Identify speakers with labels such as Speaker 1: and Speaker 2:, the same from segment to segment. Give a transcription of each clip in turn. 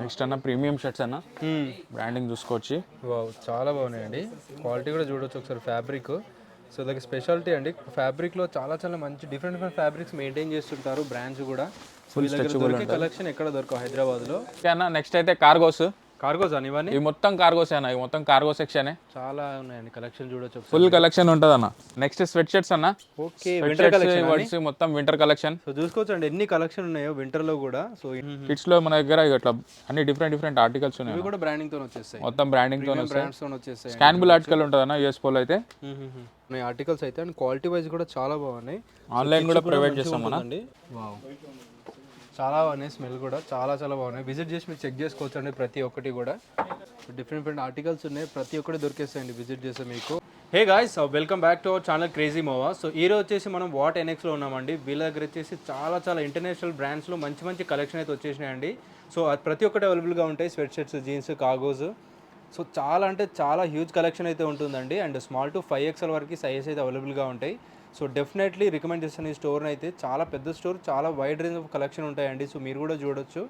Speaker 1: Next అన్న premium shirts అన్న. Branding చూసుకోవచ్చు.
Speaker 2: వావ్ చాలా బాగున్నాయండి. క్వాలిటీ కూడా చూడొచ్చు ఒకసారి ఫ్యాబ్రిక్ సో దానికి స్పెషాలిటీ అండి. ఫ్యాబ్రిక్లో చాలా చాలా మంచి డిఫరెంట్ డిఫరెంట్ ఫ్యాబ్రిక్స్ మెయింటైన్ చేస్తుంటారు బ్రాండ్స్ కూడా. కలెక్షన్ ఎక్కడ దొరకవు హైదరాబాద్లో?
Speaker 1: అన్న నెక్స్ట్ అయితే కార్గోస్
Speaker 2: కార్గోస్ అని ఇవన్నీ
Speaker 1: ఇవి మొత్తం కార్గోస్ అన్న ఇవి మొత్తం కార్గో సెక్షనే
Speaker 2: చాలా ఉన్నాయండి కలెక్షన్ చూడొచ్చు
Speaker 1: ఫుల్ కలెక్షన్ ఉంటుంది అన్న నెక్స్ట్ స్వెట్ షర్ట్స్ అన్న.
Speaker 2: ఓకే వింటర్ కలెక్షన్
Speaker 1: మొత్తం వింటర్ కలెక్షన్
Speaker 2: సో చూసుకోవచ్చండి ఎన్ని కలెక్షన్ ఉన్నాయో వింటర్లో కూడా. సో
Speaker 1: కిడ్స్లో మన దగ్గర ఇట్లా అన్ని డిఫరెంట్ డిఫరెంట్ ఆర్టికల్స్ ఉన్నాయి
Speaker 2: ఇవి కూడా బ్రాండింగ్తో వచ్చేస్తాయి.
Speaker 1: మొత్తం
Speaker 2: బ్రాండింగ్తో బ్రాండ్స్తో వచ్చేస్తాయి
Speaker 1: స్కానబుల్ ఆర్టికల్ ఉంటుంది అన్న యూఎస్ పోలో అయితే.
Speaker 2: ఆర్టికల్స్ అయితే అండ్ క్వాలిటీ వైజ్ కూడా చాలా బాగున్నాయి.
Speaker 1: ఆన్లైన్ కూడా ప్రొవైడ్ చేస్తాం మన
Speaker 2: వావ్ చాలా బాగున్నాయి స్మెల్ కూడా చాలా చాలా బాగున్నాయి. విజిట్ చేసి మీరు చెక్ చేసుకోవచ్చు అండి ప్రతి ఒక్కటి కూడా. డిఫరెంట్ డిఫరెంట్ ఆర్టికల్స్ ఉన్నాయి. ప్రతి ఒక్కటి దొరికేస్తాయండి విజిట్ చేస్తే మీకు. Hey guys welcome back to our channel crazy మోవా so ఈ రోజు వచ్చేసి మనం వాట్ ఎన్ఎక్స్లో ఉన్నామండి. వీళ్ళ దగ్గర వచ్చేసి చాలా చాలా ఇంటర్నేషనల్ బ్రాండ్స్లో మంచి మంచి కలెక్షన్ అయితే వచ్చేసినాయండి. సో అది ప్రతి ఒక్కటి అవైలబుల్గా ఉంటాయి. Sweatshirts jeans cargos so చాలా అంటే చాలా హ్యూజ్ కలెక్షన్ అయితే ఉంటుందండి. And small to five XL వరకు సైజెస్ అయితే అవైలబుల్గా ఉంటాయి. సో డెఫినెట్లీ రికమెండ్ చేస్తాను ఈ స్టోర్ని అయితే. చాలా పెద్ద స్టోర్ చాలా వైడ్ రేంజ్ ఆఫ్ కలెక్షన్ ఉంటాయండి. సో మీరు కూడా చూడొచ్చు.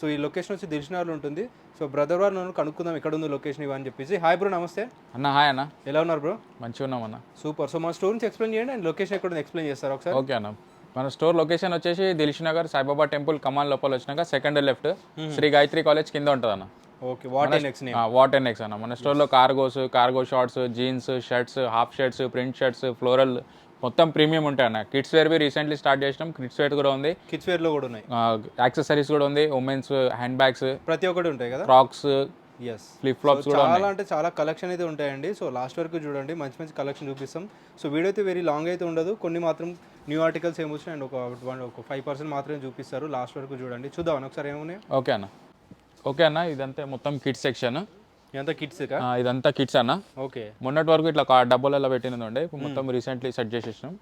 Speaker 2: సో ఈ లొకేషన్ వచ్చి దిల్షనార్లో ఉంటుంది. సో బ్రదర్ వారు నన్ను కనుక్కుందాం ఎక్కడ ఉంది లొకేషన్ ఇవని చెప్పేసి. హాయ్ బ్రో నమస్తే.
Speaker 1: అన్న హాయ్ అన్న.
Speaker 2: ఎలా ఉన్నారు బ్రో
Speaker 1: మంచిగా ఉన్నాం అన్న.
Speaker 2: సూపర్ సో మా స్టోర్ నుంచి ఎక్స్ప్లెయిన్ చేయండి అండ్ లొకేషన్ ఎక్కడ ఉంది ఎక్స్ప్లెయిన్ చేస్తారు ఒకసారి?
Speaker 1: ఓకే అన్న. మన స్టోర్ లొకేషన్ వచ్చేసి దిల్ష్ నగర్ సాయిబాబా టెంపుల్ కమాన్ లోపల వచ్చినాక second left Shri Gayatri college కింద ఉంటుంది అన్న.
Speaker 2: Okay what next name
Speaker 1: what and next అన్న. మన స్టోర్లో cargos cargo shorts jeans shirts half shirts print shirts floral మొత్తం ప్రీమియం ఉంటాయి అన్న. కిడ్స్ వేర్ బి రీసెంట్లీ స్టార్ట్ చేసినాం. కిడ్స్ వేర్ కూడా ఉంది.
Speaker 2: కిడ్స్ వేర్లో కూడా ఉన్నాయి.
Speaker 1: యాక్సెసరీస్ కూడా ఉంది. ఉమెన్స్ హ్యాండ్ బ్యాగ్స్
Speaker 2: ప్రతి ఒక్కటి ఉంటాయి కదా?
Speaker 1: ఫ్రాక్స్
Speaker 2: ఎస్
Speaker 1: ఫ్లిప్ ఫ్లాప్స్ కూడా
Speaker 2: చాలా అంటే చాలా కలెక్షన్ అయితే ఉంటాయండి. సో లాస్ట్ వరకు చూడండి మంచి మంచి కలెక్షన్ చూపిస్తాం. సో వీడియో అయితే వెరీ లాంగ్ అయితే ఉండదు. కొన్ని మాత్రం న్యూ ఆర్టికల్స్ ఏమి వచ్చినాయి అండ్ ఒక వన్ ఒక ఫైవ్ పర్సెంట్ మాత్రమే చూపిస్తారు. లాస్ట్ వరకు చూడండి. చూద్దాం ఒకసారి ఏమున్నాయి?
Speaker 1: ఓకే అన్న. ఓకే అన్న ఇదంతా మొత్తం కిడ్స్ సెక్షన్
Speaker 2: ఎంత కిడ్స్
Speaker 1: ఇదంతా కిడ్స్ అన్న.
Speaker 2: ఓకే.
Speaker 1: మొన్నటి వరకు ఇట్లా డబ్బాలలో పెట్టినది ఉండే ఇప్పుడు మొత్తం రీసెంట్లీ సెట్ చేసేసినాం.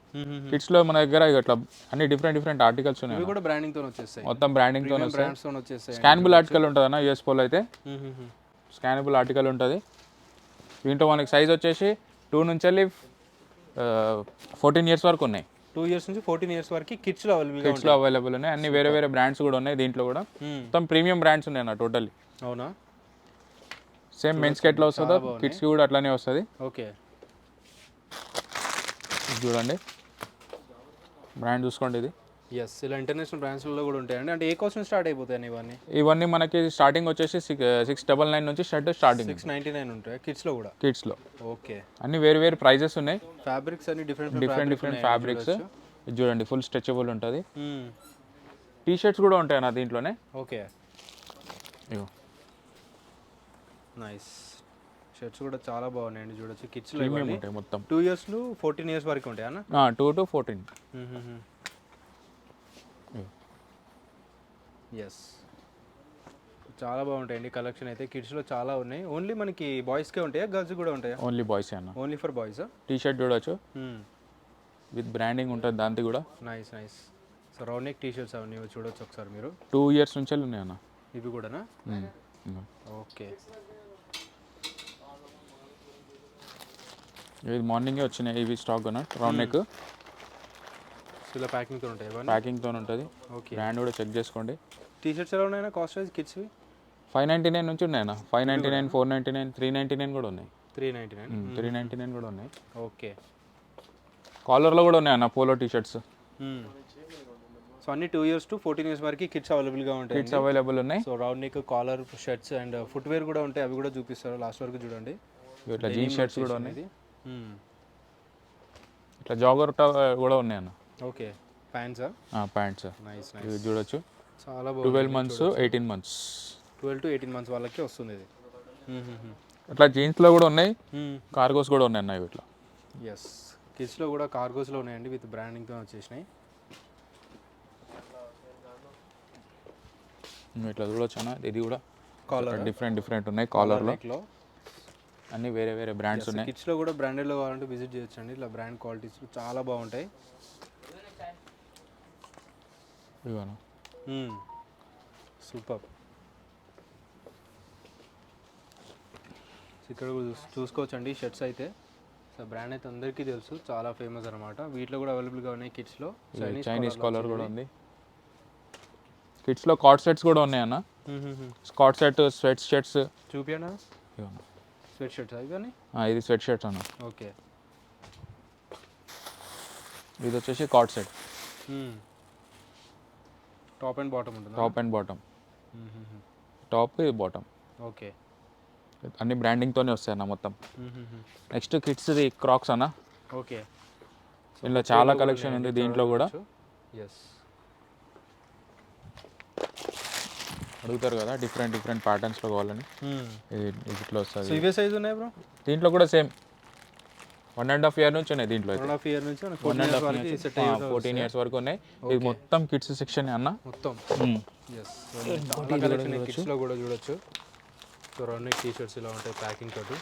Speaker 1: కిడ్స్లో మన దగ్గర ఇట్లా అన్ని డిఫరెంట్ డిఫరెంట్ ఆర్టికల్స్ ఉన్నాయి.
Speaker 2: కూడా బ్రాండింగ్తో వచ్చేస్తాయి.
Speaker 1: మొత్తం
Speaker 2: బ్రాండింగ్తో వచ్చేస్తాయి
Speaker 1: స్కానబుల్ ఆర్టికల్ ఉంటుంది అన్న యూఎస్ పోలో అయితే. స్కానబుల్ ఆర్టికల్ ఉంటుంది. దీంట్లో మనకి సైజ్ వచ్చేసి టూ నుంచి వెళ్ళి ఫోర్టీన్ ఇయర్స్ వరకు ఉన్నాయి.
Speaker 2: టూ ఇయర్స్ నుంచి ఫోర్టీన్ ఇయర్స్ వరకు కిడ్స్లో అవైలబుల్గా
Speaker 1: కిడ్స్లో అవైలబుల్ ఉన్నాయి. అన్ని వేరే వేరే బ్రాండ్స్ కూడా ఉన్నాయి దీంట్లో కూడా. మొత్తం ప్రీమియం బ్రాండ్స్ ఉన్నాయి అన్న టోటల్లీ
Speaker 2: అవునా?
Speaker 1: సేమ్ మెన్స్ ఎట్లా వస్తుందో? కిడ్స్కి కూడా అట్లానే వస్తుంది.
Speaker 2: ఓకే.
Speaker 1: చూడండి. బ్రాండ్ చూసుకోండి ఇది.
Speaker 2: ఎస్ ఇలా ఇంటర్నేషనల్ బ్రాండ్స్లో కూడా ఉంటాయండి. అంటే ఏ కాస్ట్ నుంచి స్టార్ట్ అయిపోతాయి ఇవన్నీ?
Speaker 1: ఇవన్నీ మనకి స్టార్టింగ్ వచ్చేసి సిక్స్ డబల్ నైన్ నుంచి shirt starting
Speaker 2: six ninety nine ఉంటాయి? కిడ్స్లో కూడా?
Speaker 1: కిడ్స్లో
Speaker 2: ఓకే
Speaker 1: అన్ని వేరు వేరు ప్రైజెస్ ఉన్నాయి.
Speaker 2: ఫ్యాబ్రిక్స్ అన్ని డిఫరెంట్
Speaker 1: డిఫరెంట్ డిఫరెంట్ ఫ్యాబ్రిక్స్ చూడండి ఫుల్ స్ట్రెచబుల్ ఉంటుంది. టీ షర్ట్స్ కూడా ఉంటాయి నా దీంట్లోనే.
Speaker 2: ఓకే
Speaker 1: ఇగో.
Speaker 2: నైస్ షర్ట్స్ కూడా చాలా బాగున్నాయండి చూడొచ్చు.
Speaker 1: కిడ్స్లో ఉంటాయి మొత్తం.
Speaker 2: టూ ఇయర్స్ ఫోర్టీన్ ఇయర్స్ వరకు ఉంటాయి అన్న?
Speaker 1: టూ టు ఫోర్టీన్
Speaker 2: ఎస్ చాలా బాగుంటాయండి కలెక్షన్ అయితే. కిడ్స్లో చాలా ఉన్నాయి. ఓన్లీ మనకి బాయ్స్ కే ఉంటాయా? గర్ల్స్ కూడా ఉంటాయా?
Speaker 1: ఓన్లీ బాయ్స్ అన్న.
Speaker 2: Only for boys
Speaker 1: T shirt చూడొచ్చు. విత్ బ్రాండింగ్ ఉంటుంది దాంతో కూడా.
Speaker 2: Nice nice so round neck T shirts అవన్నీ చూడొచ్చు ఒకసారి మీరు.
Speaker 1: టూ ఇయర్స్ నుంచి ఉన్నాయి అన్న
Speaker 2: ఇవి కూడానా. ఓకే
Speaker 1: ఇది మార్నింగే వచ్చినాయి. ఇవి స్టాక్ అన్న రౌండ్ నెక్
Speaker 2: ఇలా ప్యాకింగ్తో ఉంటాయి
Speaker 1: ప్యాకింగ్తో ఉంటుంది.
Speaker 2: ఓకే
Speaker 1: బ్రాండ్ కూడా చెక్ చేసుకోండి.
Speaker 2: టీ షర్ట్స్ ఎలా ఉన్నాయన్నా? కాస్ట్ వైజ్ కిడ్స్వి
Speaker 1: ఫైవ్ నైంటీ నైన్ నుంచి ఉన్నాయన్న. Five ninety nine four ninety nine three ninety nine కూడా ఉన్నాయి.
Speaker 2: Three ninety nine
Speaker 1: three ninety nine కూడా ఉన్నాయి.
Speaker 2: ఓకే
Speaker 1: కాలర్లో కూడా ఉన్నాయి అన్న పోలో టీ షర్ట్స్
Speaker 2: సో అన్ని two years to fourteen years వరకు కిడ్స్ అవైలబుల్గా ఉంటాయి
Speaker 1: కిట్స్ అవైలబుల్ ఉన్నాయి.
Speaker 2: So round neck collar shirts and footwear కూడా ఉంటాయి. అవి కూడా చూపిస్తారు. లాస్ట్ వరకు చూడండి.
Speaker 1: ఇట్లా జీన్స్ షర్ట్స్ కూడా ఉన్నాయి. ఇట్లా జాగర్ కూడా ఉన్నాయి అన్న.
Speaker 2: ఓకే ప్యాంట్సా
Speaker 1: ప్యాంట్స్
Speaker 2: నైస్ నైస్
Speaker 1: ఇవి చూడొచ్చు.
Speaker 2: చాలా
Speaker 1: twelve months eighteen months
Speaker 2: twelve to eighteen months వాళ్ళకి వస్తుంది ఇది.
Speaker 1: అట్లా జీన్స్లో కూడా ఉన్నాయి. కార్గోస్ కూడా ఉన్నాయి అన్న ఇట్లా.
Speaker 2: ఎస్ కిడ్స్లో కూడా కార్గోస్లో ఉన్నాయండి విత్ బ్రాండింగ్తో వచ్చేసినాయి.
Speaker 1: ఇట్లా చూడొచ్చు అన్న. ఇది కూడా
Speaker 2: కాలర్
Speaker 1: డిఫరెంట్ డిఫరెంట్ ఉన్నాయి. కాలర్లో అన్ని వేరే వేరే బ్రాండ్స్ ఉన్నాయి.
Speaker 2: కిడ్స్లో కూడా బ్రాండెడ్లో కావాలంటే విజిట్ చేయొచ్చండి. ఇట్లా బ్రాండ్ క్వాలిటీస్ చాలా బాగుంటాయి. సూపర్ ఇక్కడ కూడా చూస్- చూసుకోవచ్చండి షర్ట్స్ అయితే. సో బ్రాండ్ అయితే అందరికీ తెలుసు. చాలా ఫేమస్ అనమాట వీటిలో కూడా అవైలబుల్గా ఉన్నాయి కిడ్స్లో
Speaker 1: చైనీస్ కాలర్ కూడా ఉంది. కిడ్స్లో కార్డ్ సెట్స్ కూడా ఉన్నాయి అన్న స్కాట్ సెట్ స్వెట్ షర్ట్స్
Speaker 2: చూపియండి స్వెట్ షర్ట్స్ అవి కానీ
Speaker 1: ఇది స్వెట్ షర్ట్స్ అన్న.
Speaker 2: ఓకే.
Speaker 1: ఇది వచ్చేసి cot set.
Speaker 2: Top and bottom ఉంటుంది?
Speaker 1: Top and bottom. టాప్ ఇది బాటమ్.
Speaker 2: ఓకే.
Speaker 1: అన్ని బ్రాండింగ్తోనే వస్తాయి అన్న మొత్తం. నెక్స్ట్ కిడ్స్ది క్రాక్స్ అన్న.
Speaker 2: ఓకే.
Speaker 1: ఇందులో చాలా కలెక్షన్ ఉంది దీంట్లో కూడా.
Speaker 2: ఎస్
Speaker 1: అడుగుతారు కదా డిఫరెంట్ డిఫరెంట్ ప్యాటర్న్స్లో కావాలని. ఇట్లా
Speaker 2: సో
Speaker 1: వస్తుంది
Speaker 2: ఇవే సైజ్ ఉన్నాయి బ్రో
Speaker 1: దీంట్లో కూడా same one and half year నుంచి ఉన్నాయి దీంట్లో
Speaker 2: వన్ హాఫ్ ఇయర్ నుంచి
Speaker 1: వన్ అండ్ హాఫ్
Speaker 2: వరకు సెట్ అయ్యి
Speaker 1: ఫోర్టీన్ ఇయర్స్ వరకు ఉన్నాయి. ఇది మొత్తం కిడ్స్ సెక్షన్ అన్న?
Speaker 2: మొత్తం. కలెక్షన్ కిడ్స్లో కూడా చూడొచ్చు. సో రెండు టీ షర్ట్స్ ఇలా ఉంటాయి ప్యాకింగ్ తోటి.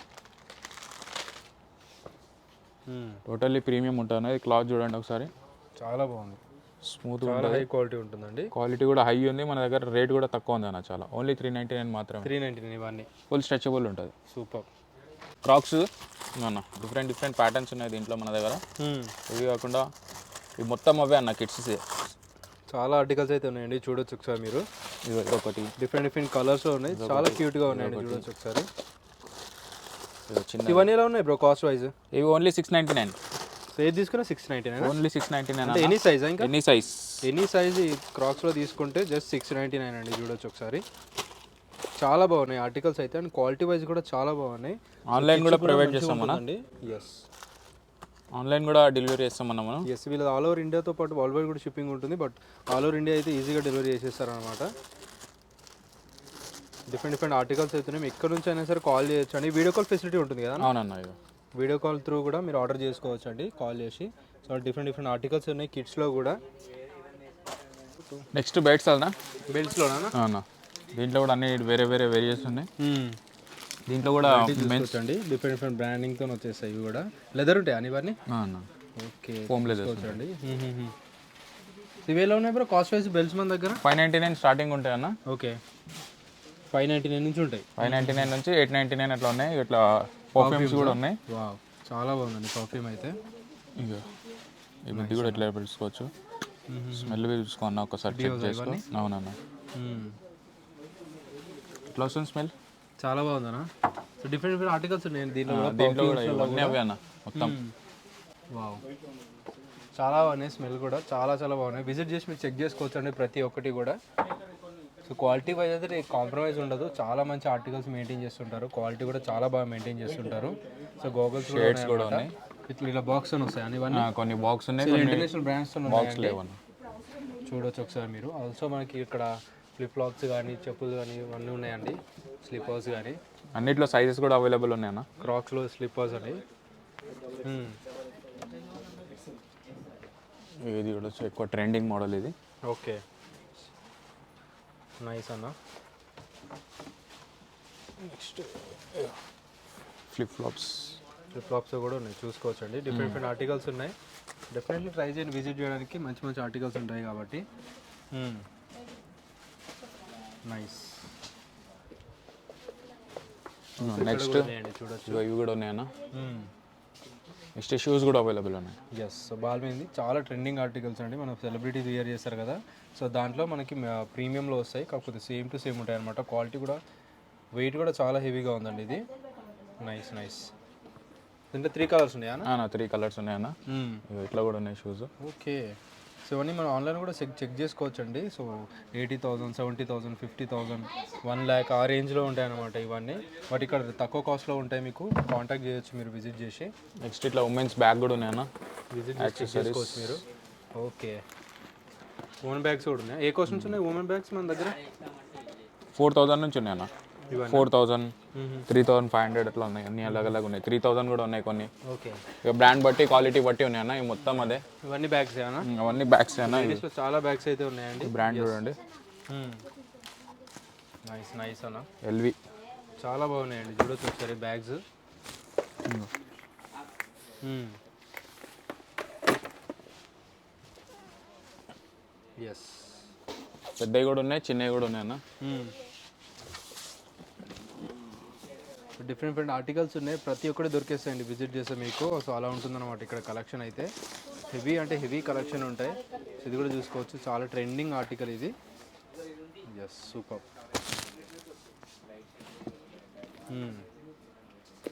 Speaker 2: Hmm.
Speaker 1: టోటల్లీ ప్రీమియం ఉంటుంది క్లాత్ చూడండి ఒకసారి.
Speaker 2: చాలా బాగుంది.
Speaker 1: స్మూత్
Speaker 2: చాలా హై క్వాలిటీ ఉంటుందండి.
Speaker 1: క్వాలిటీ కూడా హై ఉంది. మన దగ్గర రేట్ కూడా తక్కువ ఉంది అన్న చాలా. ఓన్లీ త్రీ నైంటీ నైన్ మాత్రమే.
Speaker 2: త్రీ నైంటీ నైన్ ఇవన్నీ.
Speaker 1: ఫుల్ స్ట్రెచబుల్ ఉంటుంది.
Speaker 2: సూపర్
Speaker 1: క్రాక్స్ అన్న డిఫరెంట్ డిఫరెంట్ ప్యాటర్న్స్ ఉన్నాయి దీంట్లో మన దగ్గర.
Speaker 2: Hmm.
Speaker 1: ఇవి కాకుండా ఇవి మొత్తం అవే అన్న కిడ్స్
Speaker 2: చాలా ఆర్టికల్స్ అయితే ఉన్నాయండి. చూడొచ్చు ఒకసారి మీరు.
Speaker 1: ఇది ఒకటి
Speaker 2: డిఫరెంట్ డిఫరెంట్ కలర్స్ ఉన్నాయి. చాలా క్యూట్గా ఉన్నాయండి. చూడొచ్చు ఒకసారి. ఇవన్నీ ఎలా ఉన్నాయి బ్రో కాస్ట్ వైజ్
Speaker 1: ఇవి only six ninety nine
Speaker 2: so ఏది తీసుకున్నా six ninety nine
Speaker 1: only six ninety nine
Speaker 2: any size ఇంకా?
Speaker 1: ఎనీ సైజ్
Speaker 2: ఎనీ సైజ్ క్రాక్స్లో తీసుకుంటే జస్ట్ సిక్స్ నైంటీ నైన్ అండి చూడొచ్చు ఒకసారి. చాలా బాగున్నాయి ఆర్టికల్స్ అయితే అండ్ క్వాలిటీ వైజ్ కూడా చాలా బాగున్నాయి.
Speaker 1: ఆన్లైన్ కూడా ప్రొవైడ్ చేస్తాం
Speaker 2: అండి ఎస్
Speaker 1: ఆన్లైన్ కూడా డెలివరీ చేస్తాం మనం మనం?
Speaker 2: ఎస్ వీళ్ళది ఆల్ ఓవర్ ఇండియాతో పాటు వరల్డ్ వైడ్ కూడా షిప్పింగ్ ఉంటుంది బట్ ఆల్ ఓవర్ ఇండియా అయితే ఈజీగా డెలివరీ చేసేస్తారనమాట డిఫరెంట్ డిఫరెంట్ ఆర్టికల్స్ అయితే ఎక్కడ నుంచి అయినా సరే కాల్ చేయొచ్చు. అండి వీడియో కాల్ ఫెసిలిటీ ఉంటుంది కదా
Speaker 1: అవునన్న
Speaker 2: వీడియో కాల్ త్రూ కూడా మీరు ఆర్డర్ చేసుకోవచ్చు అండి కాల్ చేసి. సో డిఫరెంట్ డిఫరెంట్ ఆర్టికల్స్ ఉన్నాయి కిడ్స్లో కూడా.
Speaker 1: నెక్స్ట్ బైట్స్ అన్న?
Speaker 2: బెల్ట్స్లోనా?
Speaker 1: అవునా దీంట్లో కూడా అన్ని వేరే వేరే వేరియస్ ఉన్నాయి. దీంట్లో కూడా మెన్స్
Speaker 2: అండి. డిఫరెంట్ డిఫరెంట్ బ్రాండింగ్తో వచ్చేస్తాయి ఇవి కూడా. లెదర్ ఉంటాయి అని ఇవన్నీ
Speaker 1: అన్న.
Speaker 2: ఓకే.
Speaker 1: ఫోమ్ లేదు
Speaker 2: అండి. ఇవి ఎలా ఉన్నాయి బ్రో? కాస్ట్ వైజ్ బెల్ట్స్ మన దగ్గర?
Speaker 1: ఫైవ్ నైంటీ నైన్ స్టార్టింగ్ ఉంటాయి అన్న.
Speaker 2: ఓకే. ఫైవ్ నైంటీ నైన్ నుంచి ఉంటాయి.
Speaker 1: ఫైవ్ నైంటీ నైన్ నుంచి ఎయిట్ నైంటీ నైన్ అట్లా ఉన్నాయి. ఇట్లా పర్ఫ్యూమ్స్ కూడా ఉన్నాయి.
Speaker 2: వావ్ చాలా బాగుందండి పర్ఫ్యూమ్ అయితే.
Speaker 1: ఈ బుద్ధి కూడా ఎట్లా పెట్టుకోవచ్చు. స్మెల్ చూసుకో ఒకసారి చెక్ చేసుకో. అవునన్న. ఎట్లా వస్తుంది స్మెల్
Speaker 2: చాలా బాగుందనా సో డిఫరెంట్ డిఫరెంట్ ఆర్టికల్స్ ఉన్నాయి. దీంట్లో
Speaker 1: దీంట్లో కూడా ఇవన్నీ అవే అన్న మొత్తం.
Speaker 2: వావ్ చాలా బాగున్నాయి స్మెల్ కూడా. చాలా చాలా బాగున్నాయి. విజిట్ చేసి మీరు చెక్ చేసుకోవచ్చు అండి ప్రతి ఒక్కటి కూడా. సో క్వాలిటీ వైజ్ అయితే కాంప్రమైజ్ ఉండదు. చాలా మంచి ఆర్టికల్స్ మెయింటైన్ చేస్తుంటారు. క్వాలిటీ కూడా చాలా బాగా మెయింటైన్ చేస్తుంటారు. సో గోగల్స్ కూడా ఉన్నాయి. ఇట్లా ఇలా బాక్స్ అని వస్తాయి? అని ఇవన్నీ?
Speaker 1: కొన్ని బాక్స్ ఉన్నాయి
Speaker 2: ఇంటర్నేషనల్ బ్రాండ్స్
Speaker 1: బాక్స్ లేవన్న
Speaker 2: చూడొచ్చు ఒకసారి మీరు. ఆల్సో మనకి ఇక్కడ ఫ్లిప్ ఫ్లాప్స్ కానీ చెప్పులు కానీ ఇవన్నీ ఉన్నాయండి. స్లిప్పర్స్ కానీ
Speaker 1: అన్నిట్లో సైజెస్ కూడా అవైలబుల్ ఉన్నాయి అన్న
Speaker 2: క్రాక్స్లో స్లిప్పర్స్ అని Hmm.
Speaker 1: ఇది కూడా ఎక్కువ ట్రెండింగ్ మోడల్ ఇది.
Speaker 2: ఓకే నైస్ అన్న.
Speaker 1: Next flip flops
Speaker 2: flip flops కూడా ఉన్నాయి. చూసుకోవచ్చు అండి డిఫరెంట్ డిఫరెంట్ ఆర్టికల్స్ ఉన్నాయి. డెఫినెట్లీ ట్రై చేయండి. విజిట్ చేయడానికి మంచి మంచి ఆర్టికల్స్ ఉంటాయి కాబట్టి. Hmm. నైస్
Speaker 1: నెక్స్ట్ ఇవి కూడా ఉన్నాయన్న?
Speaker 2: Hmm.
Speaker 1: నెక్స్ట్ షూస్ కూడా అవైలబుల్ ఉన్నాయి
Speaker 2: ఎస్ సో బాల్మీది చాలా ట్రెండింగ్ ఆర్టికల్స్ అండి. మనం సెలబ్రిటీస్ వేర్ చేస్తారు కదా. సో దాంట్లో మనకి ప్రీమియంలో వస్తాయి. కాకపోతే సేమ్ టు సేమ్ ఉంటాయి అనమాట క్వాలిటీ కూడా వెయిట్ కూడా చాలా హెవీగా ఉందండి ఇది. Nice nice. దీంట్లో త్రీ కలర్స్ ఉన్నాయా
Speaker 1: త్రీ కలర్స్ ఉన్నాయన్న ఇట్లా కూడా ఉన్నాయి షూస్
Speaker 2: ఓకే. సో ఇవన్నీ మనం ఆన్లైన్ కూడా చెక్ చెక్ చేసుకోవచ్చు అండి so eighty thousand seventy thousand fifty thousand one lakh ఆ రేంజ్లో ఉంటాయి అనమాట ఇవన్నీ. బట్ ఇక్కడ తక్కువ కాస్ట్లో ఉంటాయి మీకు. కాంటాక్ట్ చేయొచ్చు మీరు విజిట్ చేసి.
Speaker 1: నెక్స్ట్ ఇట్లా ఉమెన్స్ బ్యాగ్ కూడా ఉన్నాయన్న
Speaker 2: విజిట్ చేసుకోవచ్చు మీరు. ఓకే. ఉమెన్ బ్యాగ్స్ కూడా ఉన్నాయి? ఏ కాస్ట్ నుంచి ఉన్నాయి ఉమెన్ బ్యాగ్స్ మన దగ్గర?
Speaker 1: ఫోర్ థౌజండ్ నుంచి ఉన్నాయన్న.
Speaker 2: ఇవన్నీ.
Speaker 1: Four thousand three thousand five hundred అట్లా ఉన్నాయి. అన్ని అలాగ అలాగ ఉన్నాయి. త్రీ థౌజండ్ కూడా ఉన్నాయి కొన్ని.
Speaker 2: ఓకే.
Speaker 1: ఇక బ్రాండ్ బట్టి క్వాలిటీ బట్టి ఉన్నాయన్న. ఇవి మొత్తం అదే.
Speaker 2: ఇవన్నీ బ్యాగ్స్ ఏనా
Speaker 1: అవన్నీ బ్యాగ్స్ అన్న.
Speaker 2: లేడీస్లో చాలా బ్యాగ్స్ అయితే ఉన్నాయండి.
Speaker 1: బ్రాండ్ చూడండి.
Speaker 2: నైస్ నైస్ అన్న.
Speaker 1: ఎల్వి
Speaker 2: చాలా బాగున్నాయండి. చూడొచ్చు ఒకసారి బ్యాగ్స్ ఎస్
Speaker 1: పెద్దవి కూడా ఉన్నాయి చిన్నవి కూడా ఉన్నాయన్న
Speaker 2: డిఫరెంట్ డిఫరెంట్ ఆర్టికల్స్ ఉన్నాయి. ప్రతి ఒక్కటి దొరికేస్తాయండి. విజిట్ చేస్తే మీకు. సో అలా ఉంటుందన్నమాట ఇక్కడ కలెక్షన్ అయితే. హెవీ అంటే హెవీ కలెక్షన్ ఉంటాయి. ఇది కూడా చూసుకోవచ్చు. చాలా ట్రెండింగ్ ఆర్టికల్ ఇది. ఎస్ సూపర్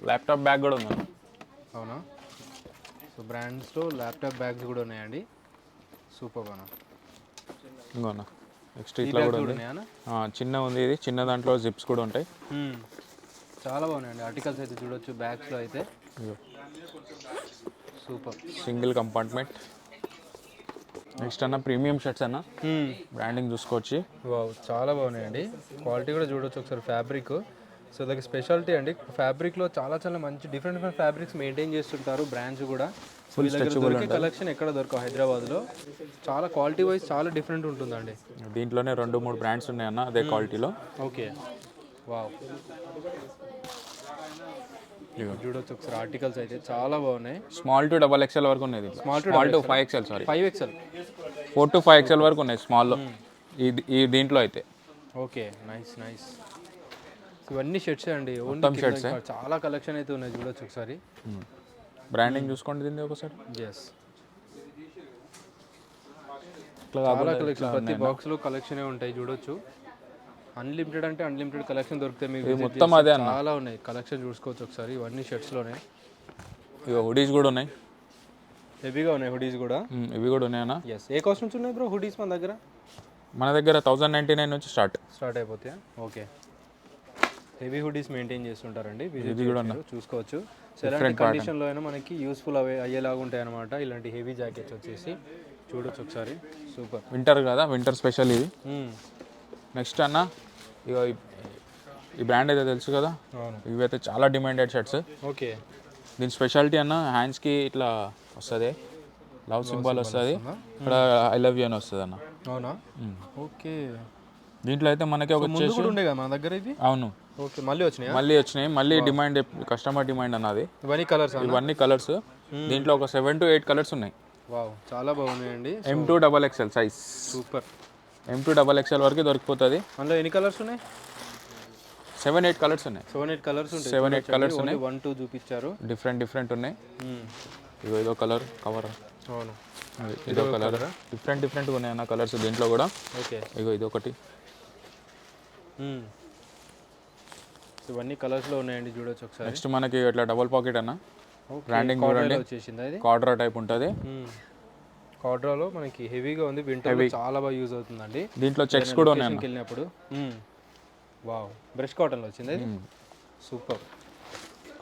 Speaker 1: ల్యాప్టాప్ బ్యాగ్ కూడా ఉంది అన్న.
Speaker 2: అవునా సో బ్రాండ్స్లో ల్యాప్టాప్ బ్యాగ్స్ కూడా ఉన్నాయండి. సూపర్ అన్న.
Speaker 1: ఇంకో అన్న నెక్స్ట్ ఇట్లా కూడా ఉంది. చిన్న ఉంది ఇది. చిన్న దాంట్లో జిప్స్ కూడా ఉంటాయి.
Speaker 2: చాలా బాగున్నాయండి. ఆర్టికల్స్ అయితే చూడొచ్చు బ్యాగ్స్లో అయితే. సూపర్
Speaker 1: సింగిల్ కంపార్ట్మెంట్ నెక్స్ట్ అన్న ప్రీమియం షర్ట్స్ అన్న. బ్రాండింగ్ చూసుకోవచ్చు.
Speaker 2: వావ్ చాలా బాగున్నాయండి. క్వాలిటీ కూడా చూడొచ్చు ఒకసారి ఫ్యాబ్రిక్ సో దానికి స్పెషాలిటీ అండి. ఫ్యాబ్రిక్లో చాలా చాలా మంచి డిఫరెంట్ డిఫరెంట్ ఫ్యాబ్రిక్స్ మెయింటైన్ చేస్తుంటారు బ్రాండ్స్ కూడా. సో వీళ్ళ దగ్గర దొరికే కలెక్షన్ ఎక్కడ దొరకవు హైదరాబాద్లో? చాలా క్వాలిటీ వైజ్ చాలా డిఫరెంట్ ఉంటుందండి.
Speaker 1: దీంట్లోనే రెండు మూడు బ్రాండ్స్ ఉన్నాయి అన్న అదే క్వాలిటీలో
Speaker 2: ఓకే వావ్ చూడొచ్చు ఒకసారి ఆర్టికల్స్ అయితే. చాలా బాగున్నాయి.
Speaker 1: స్మాల్ టు డబల్ ఎక్స్ఎల్ వరకు ఉన్నాయి
Speaker 2: Small to
Speaker 1: small to five XL sorry
Speaker 2: five XL
Speaker 1: four to five XL వరకు ఉన్నాయి స్మాల్లో ఈ ఈ దీంట్లో అయితే.
Speaker 2: ఓకే నైస్ నైస్ ఇవన్నీ షర్ట్స్ అండి. ఓన్లీ? ఇంకా చాలా కలెక్షన్ అయితే ఉన్నాయి. చూడొచ్చు ఒకసారి.
Speaker 1: బ్రాండింగ్ చూసుకోండి దీన్ని ఒకసారి.
Speaker 2: ఎస్ చాలా కలెక్షన్ ప్రతి బాక్స్లో కలెక్షన్ ఉంటాయి చూడొచ్చు. అన్లిమిటెడ్ అంటే అన్లిమిటెడ్ కలెక్షన్ దొరుకుతాయి మీకు
Speaker 1: మొత్తం అదే అన్న.
Speaker 2: చాలా ఉన్నాయి. కలెక్షన్ చూసుకోవచ్చు ఒకసారి ఇవన్నీ షర్ట్స్లోనే.
Speaker 1: ఇక హుడీస్ కూడా ఉన్నాయి.
Speaker 2: హెవీగా ఉన్నాయి హుడీస్ కూడా.
Speaker 1: ఇవి కూడా ఉన్నాయన్న.
Speaker 2: ఎస్ ఏ కాస్ట్ నుంచి ఉన్నాయి బ్రో హుడీస్ మన దగ్గర?
Speaker 1: మన దగ్గర థౌజండ్ నైంటీ నైన్ నుంచి స్టార్ట్
Speaker 2: స్టార్ట్ అయిపోతాయా? ఓకే హెవీ హుడీస్ మెయింటైన్ చేస్తుంటారండి.
Speaker 1: ఇది కూడా
Speaker 2: చూసుకోవచ్చు. సో ఎలాంటి కండిషన్లో అయినా మనకి యూస్ఫుల్ అవే అయ్యేలాగా ఉంటాయి అనమాట ఇలాంటి హెవీ జాకెట్స్ వచ్చేసి చూడొచ్చు ఒకసారి. సూపర్
Speaker 1: వింటర్ కదా వింటర్ స్పెషల్ ఇది. నెక్స్ట్ అన్న ఇక ఈ- బ్రాండ్ అయితే తెలుసు కదా?
Speaker 2: అవును.
Speaker 1: ఇవైతే చాలా డిమాండెడ్ షర్ట్స్
Speaker 2: ఓకే
Speaker 1: దీని స్పెషాలిటీ అన్న హ్యాండ్స్కి ఇట్లా వస్తుంది. లవ్ సింబల్ వస్తుంది. ఇక్కడ ఐ లవ్ యూ అని వస్తుంది అన్న
Speaker 2: అవునా. ఓకే
Speaker 1: దీంట్లో అయితే మనకి ఒక
Speaker 2: మన దగ్గర ఇవి
Speaker 1: అవును.
Speaker 2: ఓకే మళ్ళీ వచ్చినాయా?
Speaker 1: మళ్ళీ వచ్చినాయి. మళ్ళీ డిమాండ్ కస్టమర్ డిమాండ్ అన్నది.
Speaker 2: ఇవన్నీ కలర్స్
Speaker 1: ఇవన్నీ కలర్స్ దీంట్లో ఒక సెవెన్ టు ఎయిట్ కలర్స్ ఉన్నాయి.
Speaker 2: వావ్ చాలా బాగున్నాయండి.
Speaker 1: M to double XL size
Speaker 2: super
Speaker 1: M to double XL వరకు దొరికిపోతుంది.
Speaker 2: అందులో ఎన్ని కలర్స్ ఉన్నాయి?
Speaker 1: సెవెన్ ఎయిట్ కలర్స్ ఉన్నాయి.
Speaker 2: సెవెన్ ఎయిట్ కలర్స్ ఉంటాయి.
Speaker 1: Seven, eight colours
Speaker 2: only one two చూపించారు
Speaker 1: డిఫరెంట్ డిఫరెంట్ ఉన్నాయి. ఇగో ఇదో కలర్ కవర్
Speaker 2: అవును.
Speaker 1: ఇదో కలర్ డిఫరెంట్ డిఫరెంట్గా ఉన్నాయి అన్న కలర్స్ దీంట్లో కూడా.
Speaker 2: ఓకే
Speaker 1: ఇగో ఇది ఒకటి
Speaker 2: మ్మ్. సో ఇవన్నీ కలర్స్లో ఉన్నాయండి చూడొచ్చు ఒకసారి.
Speaker 1: నెక్స్ట్ మనకి ఇట్లా డబల్ పాకెట్ అన్న. Branding
Speaker 2: కాడ్రాలో వచ్చేసింది అది
Speaker 1: కార్డరా టైప్ ఉంటుంది.
Speaker 2: కాడ్రాలో మనకి హెవీగా ఉంది వింటర్ చాలా బాగా యూజ్ అవుతుందండి.
Speaker 1: దీంట్లో చెక్స్ కూడా ఉన్నాయి
Speaker 2: వెళ్ళినప్పుడు. వావ్ బ్రష్ కాటన్లో వచ్చింది సూపర్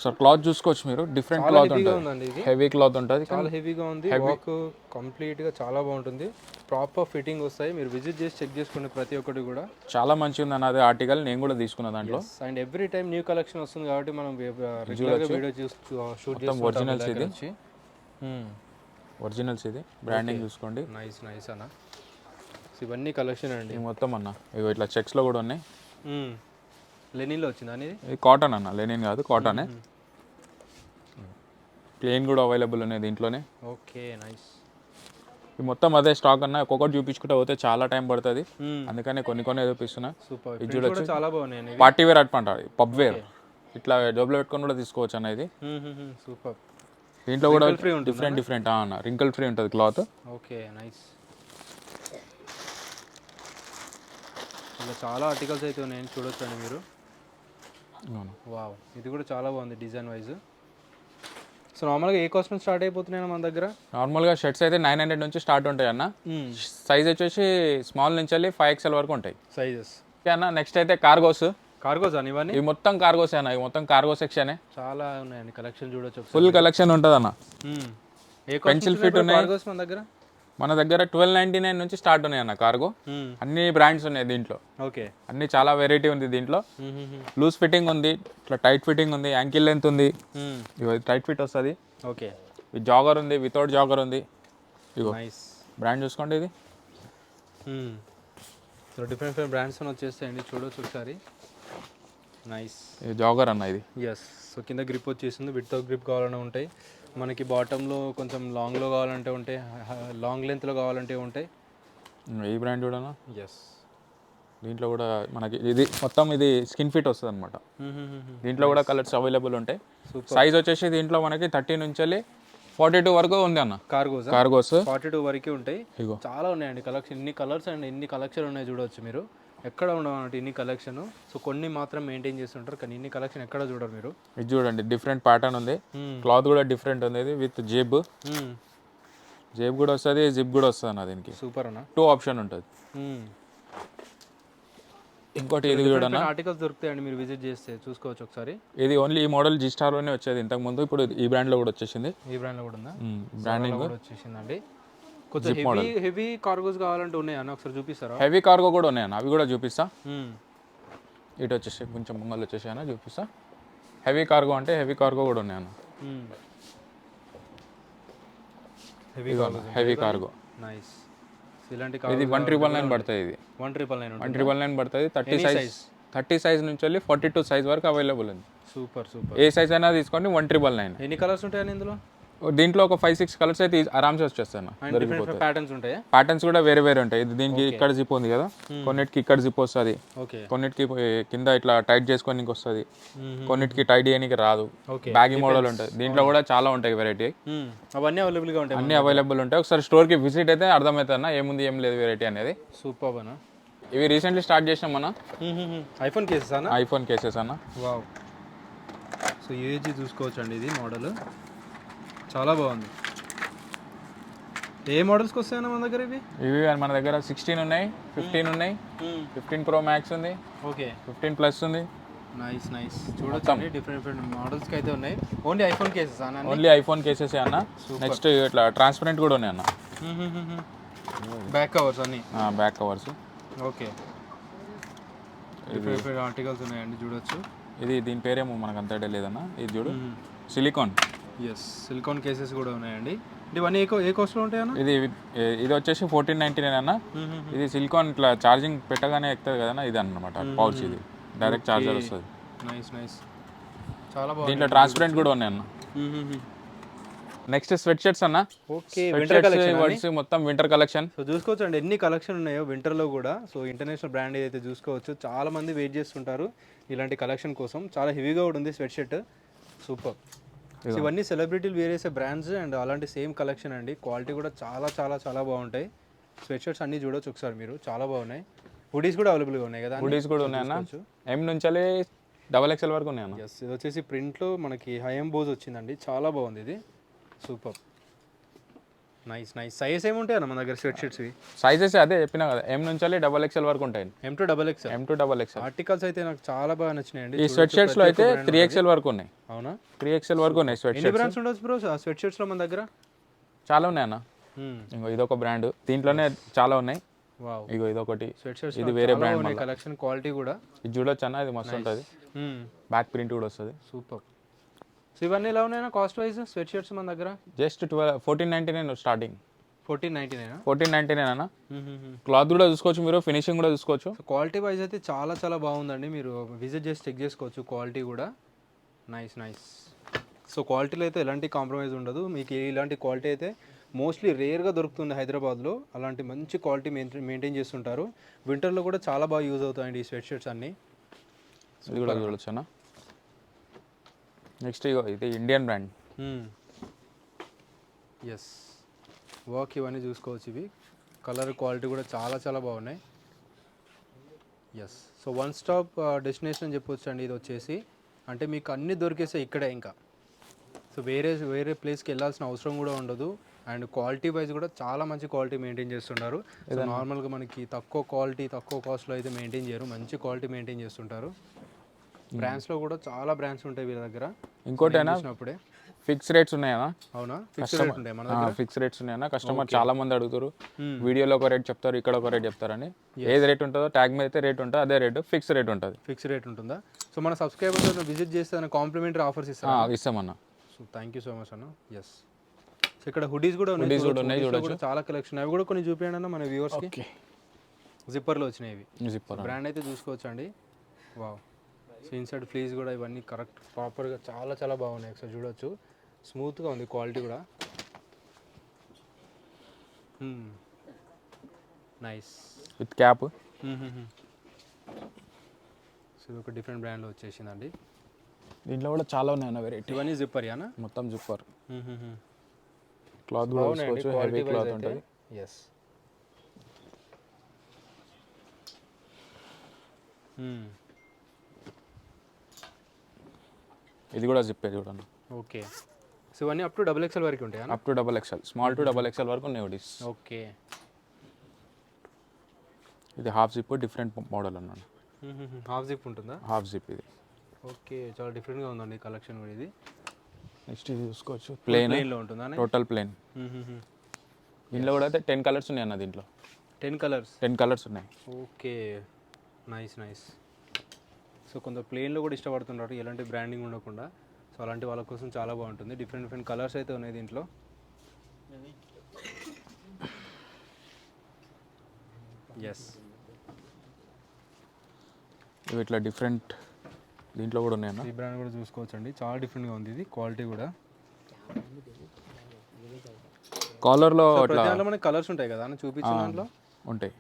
Speaker 1: ఒకసారి క్లాత్ చూసుకోవచ్చు మీరు. డిఫరెంట్ క్లాత్ ఉంటుంది. హెవీ క్లాత్ ఉంటుంది.
Speaker 2: చాలా హెవీగా ఉంది. వర్క్ కంప్లీట్గా చాలా బాగుంటుంది. ప్రాపర్ ఫిట్టింగ్ వస్తాయి. మీరు విజిట్ చేసి చెక్ చేసుకోండి ప్రతి ఒక్కటి కూడా.
Speaker 1: చాలా మంచిగా ఉంది అన్న అదే ఆర్టికల్ నేను కూడా తీసుకున్న దాంట్లో.
Speaker 2: And every time new collection వస్తుంది కాబట్టి మనం రెగ్యులర్ వీడియో చూసి షూట్ చేస్తాం
Speaker 1: originals ఇది. ఒరిజినల్స్ ఇది. బ్రాండింగ్ చూసుకోండి.
Speaker 2: నైస్ నైస్ అన్న. ఇవన్నీ కలెక్షన్ అండి.
Speaker 1: మొత్తం అన్న. ఇగో ఇట్లా చెక్స్లో కూడా ఉన్నాయి.
Speaker 2: లెనిన్లో వచ్చిందా అనేది?
Speaker 1: ఇది కాటన్ అన్న. లెనిన్ కాదు కాటనే ప్లేన్ కూడా అవైలబుల్ ఉన్నాయి దీంట్లోనే.
Speaker 2: Okay nice.
Speaker 1: ఈ మొత్తం అదే స్టాక్ అన్న ఒక్కొక్కటి చూపించుకుంటే పోతే చాలా టైం పడుతుంది. అందుకనే కొన్ని కొన్ని చూపిస్తున్నా
Speaker 2: సూపర్. ఇది కూడా చాలా బాగున్నాయి
Speaker 1: పార్టీ వేర్ అట్మంట పబ్ వేర్. ఇట్లా డబ్బులు పెట్టుకొని కూడా తీసుకోవచ్చు అన్న ఇది.
Speaker 2: సూపర్.
Speaker 1: దీంట్లో కూడా? డిఫరెంట్ డిఫరెంట్ అన్న రింకల్ ఫ్రీ ఉంటుంది క్లాత్.
Speaker 2: Okay nice. ఇలా చాలా ఆర్టికల్స్ అయితే ఉన్నాయని చూడొచ్చండి మీరు. వావ్ ఇది కూడా చాలా బాగుంది డిజైన్ వైజ్. సో నార్మల్గా ఏ కాస్ట్ నుంచి స్టార్ట్ అయిపోతున్నాయి మన దగ్గర?
Speaker 1: నార్మల్గా షర్ట్స్ అయితే నైన్ హండ్రెడ్ నుంచి స్టార్ట్ ఉంటాయి అన్న. సైజ్ వచ్చేసి స్మాల్ నుంచి వెళ్ళి ఫైవ్ ఎక్స్ఎల్ వరకు ఉంటాయి.
Speaker 2: సైజెస్.
Speaker 1: ఓకే అన్న నెక్స్ట్ అయితే కార్గోస్.
Speaker 2: కార్గోస్ అని ఇవన్నీ?
Speaker 1: ఇవి మొత్తం కార్గోస్ అన్న ఇవి మొత్తం కార్గో సెక్షనే
Speaker 2: చాలా ఉన్నాయండి కలెక్షన్ చూడొచ్చు.
Speaker 1: ఫుల్ కలెక్షన్ ఉంటుంది అన్న Pencil fit ఉన్నాయి.
Speaker 2: కార్గోస్ మన దగ్గర?
Speaker 1: మన దగ్గర ట్వెల్వ్ నైంటీ నైన్ నుంచి స్టార్ట్ ఉన్నాయి అన్న కార్గో
Speaker 2: మ్మ్.
Speaker 1: అన్ని బ్రాండ్స్ ఉన్నాయి దీంట్లో.
Speaker 2: ఓకే.
Speaker 1: అన్ని చాలా వెరైటీ ఉంది దీంట్లో. లూజ్ ఫిట్టింగ్ ఉంది ఇట్లా టైట్ ఫిట్టింగ్ ఉంది యాంకిల్ లెంత్ ఉంది. ఇగో టైట్ ఫిట్ వస్తుంది.
Speaker 2: ఓకే.
Speaker 1: ఇది జాగర్ ఉంది వితౌట్ జాగర్ ఉంది. ఇగో
Speaker 2: నైస్
Speaker 1: బ్రాండ్ చూసుకోండి ఇది.
Speaker 2: డిఫరెంట్ డిఫరెంట్ బ్రాండ్స్ వచ్చేస్తాయండి. చూడొచ్చు ఒకసారి. నైస్
Speaker 1: జాగర్ అన్న ఇది.
Speaker 2: ఎస్ సో కింద గ్రిప్ వచ్చేసింది. విత్ గ్రిప్ కావాలన్నా ఉంటాయి. మనకి బాటంలో కొంచెం లాంగ్లో కావాలంటే ఉంటాయి లాంగ్ లెంత్లో కావాలంటే ఉంటాయి.
Speaker 1: ఈ బ్రాండ్ చూడనా?
Speaker 2: ఎస్
Speaker 1: దీంట్లో కూడా మనకి ఇది మొత్తం ఇది స్కిన్ ఫిట్ వస్తుంది అనమాట దీంట్లో కూడా కలర్స్ అవైలబుల్ ఉంటాయి. సైజ్ వచ్చేసి దీంట్లో మనకి థర్టీ నుంచి ఫార్టీ టూ వరకు ఉంది అన్న.
Speaker 2: కార్గోస్
Speaker 1: కార్గోస్
Speaker 2: ఫార్టీ టూ వరకు ఉంటాయి. చాలా ఉన్నాయండి కలెక్షన్ ఇన్ని కలర్స్ అండ్ ఎన్ని కలెక్షన్ ఉన్నాయి చూడవచ్చు మీరు. ఎక్కడ ఉండవు అన్నట్టు ఇన్ని కలెక్షన్ సో కొన్ని మాత్రం మెయింటైన్ చేస్తుంటారు కానీ ఇన్ని కలెక్షన్ ఎక్కడ చూడరు మీరు.
Speaker 1: ఇది చూడండి డిఫరెంట్ ప్యాటర్న్ ఉంది. క్లాత్ కూడా డిఫరెంట్ ఉంది ఇది విత్ జిబ్ జేబ్ కూడా వస్తుంది జిప్ కూడా వస్తుంది అన్న దీనికి.
Speaker 2: సూపర్ అన్న.
Speaker 1: టూ ఆప్షన్ ఉంటుంది. ఇంకోటి ఇది చూడన్న?
Speaker 2: ఆర్టికల్స్ దొరుకుతాయండి మీరు విజిట్ చేస్తే చూసుకోవచ్చు ఒకసారి.
Speaker 1: ఇది ఓన్లీ ఈ మోడల్ జీ స్టార్లోనే వచ్చేది. ఇంతకు ముందు ఇప్పుడు ఈ బ్రాండ్లో కూడా వచ్చేసింది.
Speaker 2: ఈ బ్రాండ్లో కూడా ఉందా?
Speaker 1: బ్రాండింగ్
Speaker 2: కూడా వచ్చేసిందండి. కొంచెం హెవీ హెవీ కార్గోస్ కావాలంటే ఉన్నాయి అన్న? ఒకసారి చూపిస్తారా?
Speaker 1: హెవీ కార్గో కూడా ఉన్నాయన్న అవి కూడా చూపిస్తా. ఇటు వచ్చేసి కొంచెం ముంగల్ వచ్చేసి అన్న చూపిస్తా. హెవీ కార్గో అంటే హెవీ కార్గో కూడా ఉన్నాయన్న.
Speaker 2: హెవీ
Speaker 1: కార్గో
Speaker 2: నైస్ ఇలాంటి
Speaker 1: ఇది వన్ ట్రిపుల్ నైన్ పడుతుంది ఇది.
Speaker 2: One triple nine
Speaker 1: one triple nine పడుతుంది థర్టీ సైజ్ థర్టీ సైజ్ నుంచి వెళ్ళి ఫార్టీ టూ సైజ్ వరకు అవైలబుల్ ఉంది.
Speaker 2: సూపర్ సూపర్
Speaker 1: ఏ సైజ్ అయినా తీసుకోండి వన్ ట్రిపుల్ నైన్
Speaker 2: ఎన్ని కలర్స్ ఉంటాయండి ఇందులో?
Speaker 1: దీంట్లో ఒక ఫైవ్ సిక్స్ కలర్స్ అయితే ఆరామ్సే దొరికిపోతాయి.
Speaker 2: డిఫరెంట్ ప్యాటర్న్స్ ఉంటాయా?
Speaker 1: ప్యాటర్న్స్ కూడా వేరే వేరే ఉంటాయి. ఇది దీనికి ఇక్కడ జిప్ ఉంది కదా. కొన్నిటికి ఇక్కడ జిప్ వస్తుంది. కొన్నిటికి కింద ఇట్లా టైట్ చేసుకోనికి వస్తుంది. కొన్నిటికి టైట్ చేయడానికి రాదు. బ్యాగీ మోడల్ ఉంటుంది. దీంట్లో కూడా చాలా ఉంటాయి వెరైటీ
Speaker 2: అవన్నీ అవైలబుల్గా ఉంటాయి
Speaker 1: అన్ని అవైలబుల్ ఉంటాయి. ఒకసారి స్టోర్కి విజిట్ అయితే అర్థమవుతుంది అన్న. ఏముంది ఏం లేదు వెరైటీ అనేది.
Speaker 2: సూపర్ అన్న.
Speaker 1: ఇవి రీసెంట్లీ స్టార్ట్ చేసినాం మన
Speaker 2: ఐఫోన్ కేసెస్ అన్న?
Speaker 1: ఐఫోన్ కేసెస్ అన్న.
Speaker 2: వావ్ సో ఏజీ చూసుకోవచ్చు అండి ఇది మోడల్ చాలా బాగుంది. ఏ మోడల్స్కి వస్తాయన్న మన దగ్గర ఇవి?
Speaker 1: ఇవి మన దగ్గర సిక్స్టీన్ ఉన్నాయి ఫిఫ్టీన్ ఉన్నాయి. ఫిఫ్టీన్ ప్రో మ్యాక్స్ ఉంది.
Speaker 2: ఓకే
Speaker 1: ఫిఫ్టీన్ ప్లస్ ఉంది.
Speaker 2: నైస్ నైస్ చూడొచ్చండి డిఫరెంట్ డిఫరెంట్ మోడల్స్కి అయితే ఉన్నాయి. ఓన్లీ ఐఫోన్ కేసెస్ అన్న
Speaker 1: ఓన్లీ ఐఫోన్ కేసెస్ అన్న. నెక్స్ట్ ఇట్లా ట్రాన్స్పరెంట్ కూడా ఉన్నాయి అన్న.
Speaker 2: బ్యాక్ కవర్స్ అన్ని?
Speaker 1: Back covers
Speaker 2: okay different different articles ఉన్నాయండి చూడొచ్చు.
Speaker 1: ఇది దీని పేరేమో మనకు అంత లేదన్న. ఇది చూడు. సిలికాన్
Speaker 2: ఎస్ సిలికాన్ కేసెస్ కూడా ఉన్నాయండి. ఇవన్నీ ఏ ఏ కాస్ట్లో ఉంటాయన్న
Speaker 1: ఇది ఇది వచ్చేసి ఫోర్టీన్ నైన్టీ నైన్ అన్న. ఇది సిలికాన్ ఇట్లా ఛార్జింగ్ పెట్టగానే ఎక్కుతుంది కదన్నా ఇది. అన్నమాట పౌచ్ ఇది డైరెక్ట్ చార్జర్ వస్తుంది.
Speaker 2: నైస్ నైస్ చాలా బాగుంది.
Speaker 1: దీంట్లో ట్రాన్స్పరెంట్ కూడా ఉన్నాయి అన్న. నెక్స్ట్ స్వెట్ షర్ట్స్ అన్న.
Speaker 2: ఓకే వింటర్ కలెక్షన్
Speaker 1: మొత్తం వింటర్ కలెక్షన్
Speaker 2: సో చూసుకోవచ్చు అండి ఎన్ని కలెక్షన్ ఉన్నాయో వింటర్లో కూడా. సో ఇంటర్నేషనల్ బ్రాండ్ ఏదైతే చూసుకోవచ్చు చాలా మంది వెయిట్ చేస్తుంటారు ఇలాంటి కలెక్షన్ కోసం. చాలా హెవీగా కూడా ఉంది స్వెట్ షర్ట్ సూపర్ సో ఇవన్నీ సెలబ్రిటీలు వేర్ చేసే బ్రాండ్స్ అండ్ అలాంటి సేమ్ కలెక్షన్ అండి. క్వాలిటీ కూడా చాలా చాలా చాలా బాగుంటాయి. స్వెట్ షర్ట్స్ అన్నీ చూడొచ్చు ఒకసారి మీరు. చాలా బాగున్నాయి. హుడీస్ కూడా అవైలబుల్గా ఉన్నాయి కదా?
Speaker 1: హుడీస్ కూడా ఉన్నాయి అన్న ఎం నుంచి డబల్ ఎక్స్ఎల్ వరకు ఉన్నాయి అన్న
Speaker 2: ఎస్ ఇది వచ్చేసి ప్రింట్లో మనకి హైఎం బోజ్ వచ్చిందండి. చాలా బాగుంది ఇది. సూపర్ నైస్ నైస్ సైజ్ ఏముంటాయి అన్న మన దగ్గర స్వెట్ షర్ట్స్వి
Speaker 1: సైజెస్ అదే చెప్పినా కదా. ఎం నుంచి డబల్ ఎక్స్ఎల్ వరకు ఉంటాయి.
Speaker 2: M to double X
Speaker 1: M to double XL
Speaker 2: articles అయితే నాకు చాలా బాగా నచ్చినాయండి.
Speaker 1: ఈ స్వెట్ షర్ట్స్లో అయితే త్రీ ఎక్స్ఎల్ వరకు ఉన్నాయి.
Speaker 2: అవునా?
Speaker 1: త్రీ ఎక్స్ఎల్ వరకు ఉన్నాయి స్వెట్ షర్ట్స్
Speaker 2: బ్రాండ్స్ ఉండొచ్చు బ్రో స్వెట్ షర్ట్స్లో మన దగ్గర?
Speaker 1: చాలా ఉన్నాయి అన్న. ఇంకో ఇదొక బ్రాండ్ దీంట్లోనే చాలా ఉన్నాయి.
Speaker 2: వావ్
Speaker 1: ఇగో ఇదొకటి.
Speaker 2: షర్ట్స్
Speaker 1: ఇది వేరే
Speaker 2: ఉన్నాయి. కలెక్షన్ క్వాలిటీ కూడా.
Speaker 1: ఇది చూడొచ్చు అన్న ఇది మస్తు ఉంటుంది. బ్యాక్ ప్రింట్ కూడా వస్తుంది.
Speaker 2: సూపర్ సో ఇవన్నీ ఎలా ఉన్నాయన్నా కాస్ట్ వైజ్ స్వెట్ షర్ట్స్ మన దగ్గర?
Speaker 1: Just twelve fourteen ninety nine starting
Speaker 2: fourteen ninety nine
Speaker 1: fourteen ninety nine అన్న క్లాత్ కూడా చూసుకోవచ్చు మీరు ఫినిషింగ్ కూడా చూసుకోవచ్చు.
Speaker 2: క్వాలిటీ వైజ్ అయితే చాలా చాలా బాగుందండి. మీరు విజిట్ చేసి చెక్ చేసుకోవచ్చు క్వాలిటీ కూడా. నైస్ నైస్ సో క్వాలిటీలో అయితే ఎలాంటి కాంప్రమైజ్ ఉండదు. మీకు ఇలాంటి క్వాలిటీ అయితే మోస్ట్లీ రేర్గా దొరుకుతుంది హైదరాబాద్లో అలాంటి మంచి క్వాలిటీ మెయింటైన్ మెయింటైన్ చేస్తుంటారు. వింటర్లో కూడా చాలా బాగా యూజ్ అవుతాయండి ఈ స్వెట్ షర్ట్స్ అన్నీ.
Speaker 1: ఇది కూడా చూడొచ్చు అన్న నెక్స్ట్ ఇగో ఇది ఇండియన్ బ్రాండ్.
Speaker 2: ఎస్ వర్క్ ఇవన్నీ చూసుకోవచ్చు ఇవి. కలర్ క్వాలిటీ కూడా చాలా చాలా బాగున్నాయి. Yes so one stop destination చెప్పొచ్చు అండి ఇది వచ్చేసి. అంటే మీకు అన్నీ దొరికేసాయి ఇక్కడే ఇంకా. సో వేరే వేరే ప్లేస్కి వెళ్ళాల్సిన అవసరం కూడా ఉండదు. అండ్ క్వాలిటీ వైజ్ కూడా చాలా మంచి క్వాలిటీ మెయింటైన్ చేస్తుంటారు. సో నార్మల్గా మనకి తక్కువ క్వాలిటీ తక్కువ కాస్ట్లో అయితే మెయింటైన్ చేయరు. మంచి క్వాలిటీ మెయింటైన్ చేస్తుంటారు. బ్రాండ్స్లో కూడా చాలా బ్రాండ్స్ ఉంటాయి వీళ్ళ దగ్గర.
Speaker 1: ఇంకోటి అయినా
Speaker 2: చూసినప్పుడే.
Speaker 1: ఫిక్స్ రేట్స్ ఉన్నాయా?
Speaker 2: అవునా? ఫిక్స్ రేట్ ఉంటాయి మన దగ్గర?
Speaker 1: Fix rates ఉన్నాయన్నా. కస్టమర్ చాలా మంది అడుగుతారు. వీడియోలో ఒక రేట్ చెప్తారు ఇక్కడ ఒక రేట్ చెప్తారని. ఏది రేట్ ఉంటుందో ట్యాగ్ మీద అయితే రేట్ ఉంటుంది అదే రేట్ ఫిక్స్ రేట్ ఉంటుంది.
Speaker 2: ఫిక్స్ రేట్ ఉంటుందా? సో మన సబ్స్క్రైబర్స్ విజిట్ చేస్తే కాంప్లిమెంటరీ ఆఫర్స్ ఇస్తారా?
Speaker 1: ఇస్తామన్నా.
Speaker 2: So thank you so much అన్న. ఎస్ సో ఇక్కడ హుడీస్ కూడా ఉన్నాయి
Speaker 1: Hoodies కూడా ఉన్నాయి,
Speaker 2: కూడా చాలా కలెక్షన్ అవి కూడా కొన్ని చూపించండి అన్న మన వ్యూవర్స్కి జిప్పర్లో వచ్చినాయి ఇవి.
Speaker 1: జిప్పర్
Speaker 2: బ్రాండ్ అయితే చూసుకోవచ్చు అండి వావ్ సో ఇన్సైడ్ ఫ్లీజ్ కూడా ఇవన్నీ కరెక్ట్ ప్రాపర్గా చాలా చాలా బాగున్నాయి. ఒకసారి చూడొచ్చు. స్మూత్గా ఉంది క్వాలిటీ కూడా. Hmm. Nice
Speaker 1: with cap
Speaker 2: so ఇది ఒక డిఫరెంట్ బ్రాండ్లో వచ్చేసిందండి.
Speaker 1: దీంట్లో కూడా చాలా ఉన్నాయన్న వెరైటీ
Speaker 2: ఇవన్నీ జిప్పర్ యానా
Speaker 1: మొత్తం జిప్పర్ క్లాత్ కూడా చూసుకోవచ్చు హెవీ క్లాత్ ఉంటుంది.
Speaker 2: ఎస్
Speaker 1: ఇది కూడా జిప్పే చూడండి.
Speaker 2: ఓకే. సో ఇవన్నీ అప్ టు డబుల్ ఎక్స్ఎల్ వరకు ఉంటాయా?
Speaker 1: Up to double XL small to double XL వరకు ఉన్నాయి హుడీస్
Speaker 2: ఓకే.
Speaker 1: ఇది హాఫ్ జిప్ డిఫరెంట్ మోడల్ అన్నాను
Speaker 2: హాఫ్ జిప్ ఉంటుందా?
Speaker 1: హాఫ్ జిప్ ఇది.
Speaker 2: ఓకే. చాలా డిఫరెంట్గా ఉందండి కలెక్షన్ కూడా ఇది.
Speaker 1: నెక్స్ట్ ఇది చూసుకోవచ్చు. ప్లేన్
Speaker 2: ప్లెయిన్లో ఉంటుందా
Speaker 1: టోటల్ ప్లేన్ దీంట్లో కూడా అయితే టెన్ కలర్స్ ఉన్నాయి అన్న దీంట్లో.
Speaker 2: టెన్ కలర్స్
Speaker 1: టెన్ కలర్స్ ఉన్నాయి.
Speaker 2: ఓకే. నైస్ నైస్ సో కొంత ప్లెయిన్లో కూడా ఇష్టపడుతుంటారు. ఎలాంటి బ్రాండింగ్ ఉండకుండా. సో అలాంటి వాళ్ళ కోసం చాలా బాగుంటుంది. డిఫరెంట్ డిఫరెంట్ కలర్స్ అయితే ఉన్నాయి దీంట్లో. ఎస్
Speaker 1: ఇవి ఇట్లా డిఫరెంట్ దీంట్లో కూడా ఉన్నాయి
Speaker 2: ఈ బ్రాండ్ కూడా చూసుకోవచ్చు అండి చాలా డిఫరెంట్గా ఉంది ఇది. క్వాలిటీ కూడా.
Speaker 1: కాలర్లో
Speaker 2: మనకి కలర్స్ ఉంటాయి కదా? అని చూపించిన దాంట్లో.
Speaker 1: ఉంటాయి.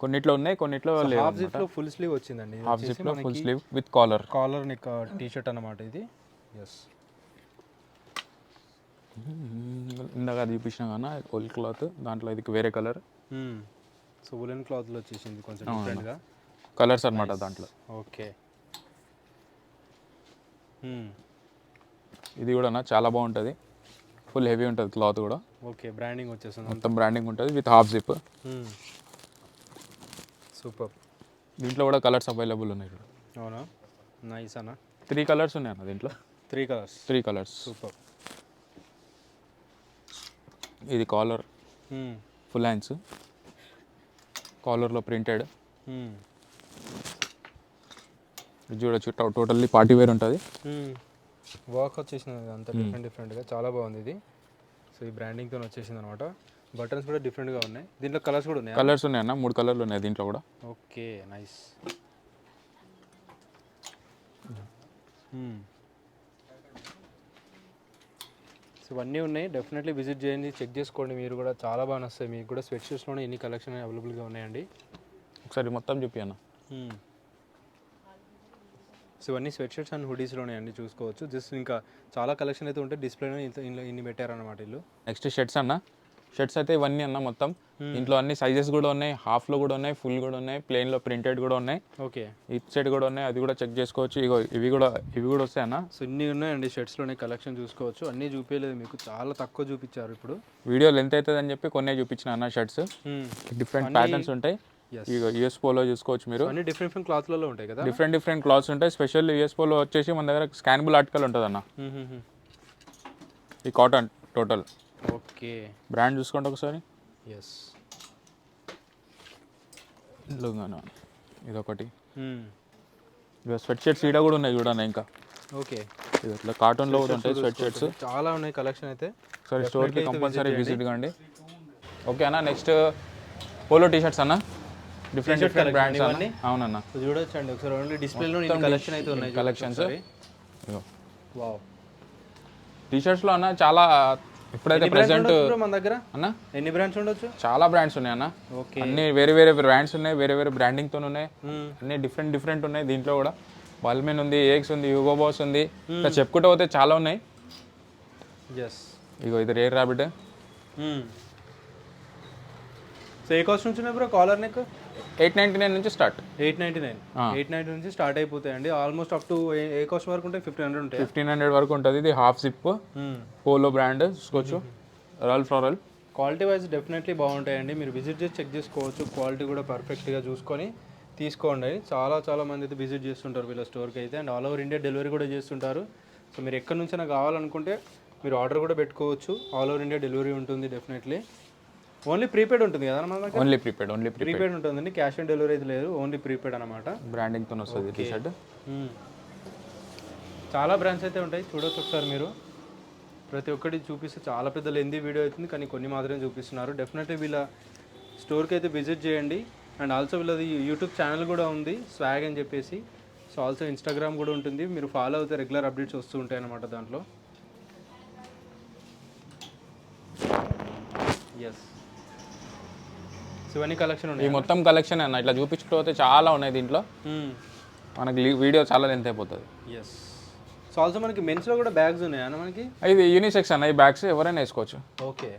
Speaker 1: కొన్నిట్లో ఉన్నాయి కొన్నిట్లో
Speaker 2: హాఫ్ జిప్లో ఫుల్ స్లీవ్ వచ్చిందండి.
Speaker 1: Half జిప్లో full sleeve with collar
Speaker 2: collar neck T shirt అన్నమాట ఇది. ఎస్
Speaker 1: ఇందాక అది చూపించిన కానీ ఓల్ క్లాత్ దాంట్లో ఇది వేరే కలర్
Speaker 2: సో ఉలెన్ క్లాత్లో వచ్చేసింది కొంచెం డిఫరెంట్గా
Speaker 1: కలర్స్ అన్నమాట దాంట్లో.
Speaker 2: ఓకే
Speaker 1: ఇది కూడా నా చాలా బాగుంటుంది. ఫుల్ హెవీ ఉంటుంది క్లాత్ కూడా.
Speaker 2: ఓకే బ్రాండింగ్ వచ్చేస్తుంది
Speaker 1: మొత్తం బ్రాండింగ్ ఉంటుంది విత్ హాఫ్ జిప్
Speaker 2: సూపర్.
Speaker 1: దీంట్లో కూడా కలర్స్ అవైలబుల్ ఉన్నాయి చూడు
Speaker 2: అవునా? నైస్ అన్న?
Speaker 1: త్రీ కలర్స్ ఉన్నాయి అన్న దీంట్లో.
Speaker 2: Three colours
Speaker 1: three colours
Speaker 2: super.
Speaker 1: ఇది కాలర్. ఫుల్ హ్యాండ్స్ కాలర్లో ప్రింటెడ్. ఇది చూడొచ్చు. టోటల్లీ పార్టీ వేర్ ఉంటుంది.
Speaker 2: వర్క్ వచ్చేసింది అంతా డిఫరెంట్ డిఫరెంట్గా చాలా బాగుంది ఇది. సో ఈ బ్రాండింగ్తో వచ్చేసింది అనమాట బటన్స్ కూడా డిఫరెంట్గా ఉన్నాయి. దీంట్లో కలర్స్ కూడా ఉన్నాయి?
Speaker 1: కలర్స్ ఉన్నాయి అన్న మూడు కలర్లు ఉన్నాయి దీంట్లో కూడా.
Speaker 2: Okay nice. సో ఇవన్నీ ఉన్నాయి. డెఫినెట్లీ విజిట్ చేయండి చెక్ చేసుకోండి. మీరు కూడా చాలా బాగా వస్తాయి మీకు కూడా స్వెట్ షూస్లోనే ఎన్ని కలెక్షన్ అవైలబుల్గా ఉన్నాయండి.
Speaker 1: ఒకసారి మొత్తం చూపి అన్న.
Speaker 2: సో ఇవన్నీ స్వెట్ షర్ట్స్ అండ్ హుడీస్లోనే అండి చూసుకోవచ్చు. జస్ట్ ఇంకా చాలా కలెక్షన్ అయితే ఉంటే డిస్ప్లేలో ఇంట్లో ఇన్ని పెట్టారన్నమాట ఇల్లు
Speaker 1: నెక్స్ట్ షర్ట్స్ అన్న. షర్ట్స్ అయితే ఇవన్నీ అన్న మొత్తం. దీంట్లో అన్ని సైజెస్ కూడా ఉన్నాయి. హాఫ్లో కూడా ఉన్నాయి ఫుల్ కూడా ఉన్నాయి. ప్లెయిన్లో ప్రింటెడ్ కూడా ఉన్నాయి.
Speaker 2: ఓకే.
Speaker 1: ఇట్ సైడ్ కూడా ఉన్నాయి. అది కూడా చెక్ చేసుకోవచ్చు. ఇగో ఇవి కూడా ఇవి కూడా వస్తాయి అన్న
Speaker 2: సో ఇన్ని ఉన్నాయండి షర్ట్స్లోనే కలెక్షన్ చూసుకోవచ్చు. అన్నీ చూపించలేదు మీకు. చాలా తక్కువ చూపించారు ఇప్పుడు.
Speaker 1: వీడియో లెంత్ అవుతుంది అని చెప్పి కొన్నే చూపించిన అన్న షర్ట్స్ డిఫరెంట్ ప్యాటర్న్స్ ఉంటాయి. యూఎస్ పోలో చూసుకోవచ్చు మీరు.
Speaker 2: అన్ని డిఫరెంట్ డిఫరెంట్ క్లాత్లలో ఉంటాయి కదా?
Speaker 1: డిఫరెంట్ డిఫరెంట్ క్లాత్స్ ఉంటాయి. స్పెషల్ యూఎస్ పోలో వచ్చేసి మన దగ్గర స్కానబుల్ ఆర్టికల్ ఉంటుంది అన్న ఈ కాటన్ టోటల్
Speaker 2: ఓకే.
Speaker 1: బ్రాండ్ చూసుకోండి ఒకసారి.
Speaker 2: ఎస్
Speaker 1: లుంగానా. ఇదొకటి. ఇక స్వెట్ షర్ట్స్ ఈడ కూడా ఉన్నాయి చూడండి ఇంకా.
Speaker 2: ఓకే.
Speaker 1: ఇది ఇట్లా కార్టూన్లో కూడా ఉంటాయి స్వెట్ షర్ట్స్
Speaker 2: చాలా ఉన్నాయి కలెక్షన్ అయితే.
Speaker 1: ఒకసారి స్టోర్కి కంపల్సరీ విజిట్ కాండి. ఓకే అన్న నెక్స్ట్ పోలో టీ షర్ట్స్ అన్న డిఫరెంట్ డిఫరెంట్ బ్రాండ్స్ అన్న. అవునన్న.
Speaker 2: సో చూడొచ్చు అండి ఒకసారి ఓన్లీ డిస్ప్లేలో కలెక్షన్ అయితే ఉన్నాయి
Speaker 1: కలెక్షన్స్
Speaker 2: వావ్
Speaker 1: టీ షర్ట్స్లో అన్న చాలా ఇప్పుడైతే ప్రెసెంట్
Speaker 2: మన దగ్గర?
Speaker 1: అన్న?
Speaker 2: ఎన్ని బ్రాండ్స్ ఉండొచ్చు?
Speaker 1: చాలా బ్రాండ్స్ ఉన్నాయి అన్న.
Speaker 2: ఓకే.
Speaker 1: అన్ని వేరే వేరే బ్రాండ్స్ ఉన్నాయి వేరే వేరే బ్రాండింగ్తో ఉన్నాయి. అన్ని డిఫరెంట్ డిఫరెంట్ ఉన్నాయి దీంట్లో కూడా. బాల్మెన్ ఉంది ఏక్స్ ఉంది యూగో బాస్ ఉంది. ఇట్లా చెప్పుకుంటూ పోతే చాలా ఉన్నాయి.
Speaker 2: ఎస్
Speaker 1: ఇగో ఇది రేర్ రాబిట్
Speaker 2: సో ఏ కాస్ట్ నుంచి ఉన్నాయి bro collar neck?
Speaker 1: Eight ninety nine నుంచి start.
Speaker 2: Eight ninety nine. Eight ninety నుంచి స్టార్ట్ అయిపోతాయండి. Almost up to A cost వరకు ఉంటాయి? ఫిఫ్టీన్ హండ్రెడ్ ఉంటాయి?
Speaker 1: ఫిఫ్టీన్ హండ్రెడ్ వరకు ఉంటుంది. ఇది హాఫ్ జిప్ పోలో బ్రాండ్ చూసుకోవచ్చు royal floral
Speaker 2: quality wise definitely బాగుంటాయండి. మీరు విజిట్ చేసి చెక్ చేసుకోవచ్చు. క్వాలిటీ కూడా పర్ఫెక్ట్గా చూసుకొని తీసుకోండి. చాలా చాలా మంది అయితే విజిట్ చేస్తుంటారు వీళ్ళ స్టోర్కి అయితే. And all over India delivery కూడా చేస్తుంటారు. సో మీరు ఎక్కడి నుంచైనా కావాలనుకుంటే మీరు ఆర్డర్ కూడా పెట్టుకోవచ్చు. ఆల్ ఓవర్ ఇండియా డెలివరీ ఉంటుంది డెఫినెట్లీ ఓన్లీ ప్రీపెయిడ్ ఉంటుంది కదా మన దగ్గర
Speaker 1: ఓన్లీ ప్రీపెయిడ్ ఓన్లీ ప్రీపెయిడ్.
Speaker 2: ఉంటుందండి. క్యాష్ ఆన్ డెలివరీ అయితే లేదు ఓన్లీ ప్రీపెయిడ్ అనమాట
Speaker 1: బ్రాండింగ్తో వస్తుంది టీ షర్ట్
Speaker 2: చాలా బ్రాండ్స్ అయితే ఉంటాయి. చూడొచ్చు ఒకసారి మీరు. ప్రతి ఒక్కటి చూపిస్తే చాలా పెద్ద లెందీ వీడియో అవుతుంది కానీ కొన్ని మాత్రమే చూపిస్తున్నారు. డెఫినెట్లీ వీళ్ళ స్టోర్కి అయితే విజిట్ చేయండి. అండ్ ఆల్సో వీళ్ళది యూట్యూబ్ ఛానల్ కూడా ఉంది స్వాగ్ అని చెప్పేసి. సో ఆల్సో ఇన్స్టాగ్రామ్ కూడా ఉంటుంది. మీరు ఫాలో అవుతే రెగ్యులర్ అప్డేట్స్ వస్తూ ఉంటాయి అన్నమాట దాంట్లో. ఎస్ ఇవన్నీ కలెక్షన్
Speaker 1: ఈ
Speaker 2: ఉన్నాయి?
Speaker 1: మొత్తం కలెక్షన్ అన్న. ఇట్లా చూపించుకుంటూ పోతే చాలా ఉన్నాయి దీంట్లో. మనకి వీడియో చాలా లెంత్ అయిపోతుంది.
Speaker 2: ఎస్ సో ఆల్సో మనకి మెన్స్లో కూడా బ్యాగ్స్ ఉన్నాయా అన్న మనకి?
Speaker 1: ఇది యూనిసెక్స్ అన్న. ఈ బ్యాగ్స్ ఎవరైనా వేసుకోవచ్చు.
Speaker 2: ఓకే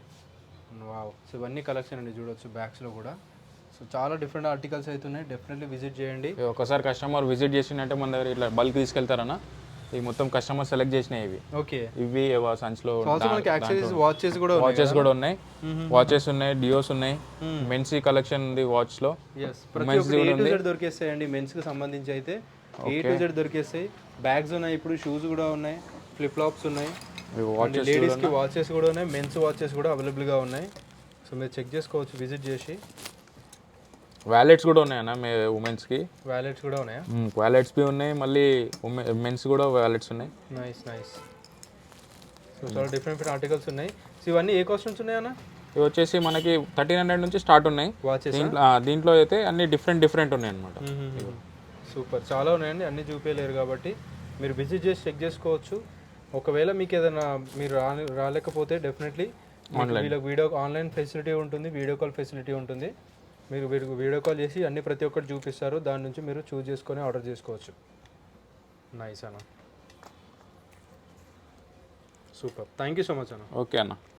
Speaker 2: వావ్ సో ఇవన్నీ కలెక్షన్ అండి. చూడొచ్చు బ్యాగ్స్లో కూడా. సో చాలా డిఫరెంట్ ఆర్టికల్స్ అయితే ఉన్నాయి. డెఫినెట్లీ విజిట్ చేయండి.
Speaker 1: ఒకసారి కస్టమర్ విజిట్ చేసిందంటే మన దగ్గర ఇట్లా బల్క్ తీసుకెళ్తారన్న. ఇవి మొత్తం కస్టమర్ సెలెక్ట్ చేసినాయి ఇవి.
Speaker 2: ఓకే.
Speaker 1: ఇవి సంచిలో
Speaker 2: వాచెస్ కూడా ఉన్నాయి
Speaker 1: వాచెస్ కూడా ఉన్నాయి. వాచెస్ ఉన్నాయి డియోస్ ఉన్నాయి. మెన్సీ కలెక్షన్ ఉంది
Speaker 2: వాచ్లో. దొరికేస్తాయండి మెన్స్కి సంబంధించి అయితే. ఏ టు జెడ్ దొరికేస్తాయి. బ్యాగ్స్ ఉన్నాయి ఇప్పుడు షూస్ కూడా ఉన్నాయి ఫ్లిప్ ఫ్లాప్స్ ఉన్నాయి
Speaker 1: లేడీస్కి వాచెస్
Speaker 2: కూడా ఉన్నాయి మెన్స్ వాచెస్ కూడా అవైలబుల్గా ఉన్నాయి. సో మీరు చెక్ చేసుకోవచ్చు విజిట్ చేసి.
Speaker 1: వ్యాలెట్స్ కూడా ఉన్నాయి అన్న మే ఉమెన్స్కి
Speaker 2: వ్యాలెట్స్ కూడా ఉన్నాయా?
Speaker 1: వ్యాలెట్స్ బి ఉన్నాయి మళ్ళీ మెన్స్ కూడా వ్యాలెట్స్ ఉన్నాయి.
Speaker 2: నైస్ నైస్ సో చాలా డిఫరెంట్ డిఫరెంట్ ఆర్టికల్స్ ఉన్నాయి. సో ఇవన్నీ ఏ కాస్ట్ నుంచి ఉన్నాయన్న?
Speaker 1: ఇవి వచ్చేసి మనకి థర్టీన్ హండ్రెడ్ నుంచి స్టార్ట్ ఉన్నాయి.
Speaker 2: వాచెస్
Speaker 1: దీంట్లో అయితే అన్ని డిఫరెంట్ డిఫరెంట్ ఉన్నాయి అనమాట
Speaker 2: సూపర్ చాలా ఉన్నాయండి అన్ని చూపించలేరు కాబట్టి. మీరు విజిట్ చేసి చెక్ చేసుకోవచ్చు. ఒకవేళ మీకు ఏదైనా మీరు రా రాలేకపోతే డెఫినెట్లీ వీళ్ళకి వీడియో ఆన్లైన్ ఫెసిలిటీ ఉంటుంది వీడియో కాల్ ఫెసిలిటీ ఉంటుంది. మీరు వీరికి వీడియో కాల్ చేసి అన్ని ప్రతి ఒక్కటి చూపిస్తారు. దాని నుంచి మీరు చూస్ చేసుకొని ఆర్డర్ చేసుకోవచ్చు. నైస్ అన్న. Super. Thank you so much అన్న.
Speaker 1: ఓకే అన్న.